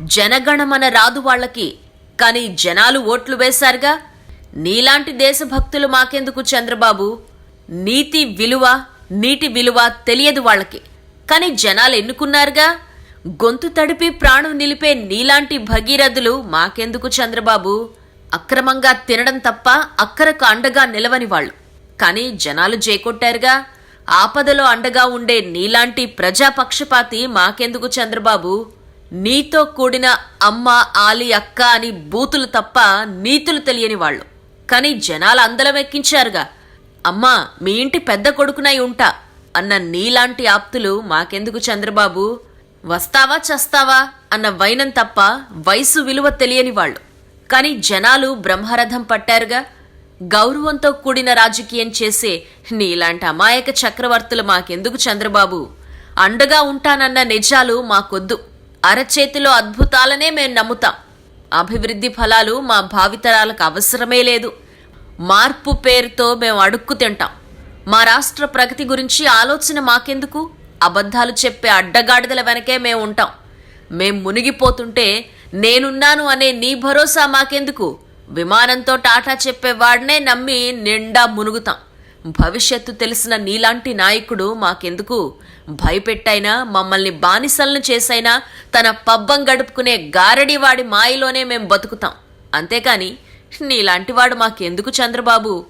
జనగణమన రాదు వాళ్ళకి. కానీ జనాలు ఓట్లు వేశారుగా? నీలాంటి దేశభక్తులు మాకెందుకు చంద్రబాబు? నీతి విలువ నీటి విలువ తెలియదు వాళ్ళకి. కానీ జనాలు ఎన్నుకున్నారుగా? గొంతు తడిపి ప్రాణం నిలిపే నీలాంటి భగీరథులు మాకెందుకు చంద్రబాబు? అక్రమంగా తినడం తప్ప అక్కరకు అండగా నిలవని వాళ్ళు. కానీ జనాలు చేకొట్టారుగా? ఆపదలో అండగా ఉండే నీలాంటి ప్రజాపక్షపాతి మాకెందుకు చంద్రబాబు? నీతో కూడిన అమ్మ ఆలి అక్క అని బూతులు తప్ప నీతులు తెలియని వాళ్ళు. కానీ జనాలు అందలం ఎక్కించారుగా అమ్మా మీ ఇంటి పెద్ద కొడుకునై ఉంటా అన్న నీలాంటి ఆప్తులు మాకెందుకు చంద్రబాబు? వస్తావా చస్తావా అన్న వైనం తప్ప వయసు విలువ తెలియని వాళ్ళు. కానీ జనాలు బ్రహ్మరథం పట్టారుగా. గౌరవంతో కూడిన రాజకీయం చేసే నీలాంటి అమాయక చక్రవర్తులు మాకెందుకు చంద్రబాబు? అండగా ఉంటానన్న నిజాలు మాకొద్దు. అరచేతిలో అద్భుతాలనే మేము నమ్ముతాం. అభివృద్ధి ఫలాలు మా భావితరాలకు అవసరమే లేదు. మార్పు పేరుతో మేము అడుక్కు తింటాం. మా రాష్ట్ర ప్రగతి గురించి ఆలోచన మాకెందుకు? అబద్ధాలు చెప్పే అడ్డగాడిదల వెనకే మేము ఉంటాం. మేం మునిగిపోతుంటే నేనున్నాను అనే నీ భరోసా మాకెందుకు? విమానంతో టాటా చెప్పేవాడినే నమ్మి నిండా మునుగుతాం. భవిష్యత్తు తెలిసిన నీలాంటి నాయకుడు మాకెందుకు? భయపెట్టైనా మమ్మల్ని బానిసలను చేసైనా తన పబ్బం గడుపుకునే గారడివాడి మాయలోనే మేం బతుకుతాం. అంతేకాని నీలాంటివాడు మాకెందుకు చంద్రబాబు?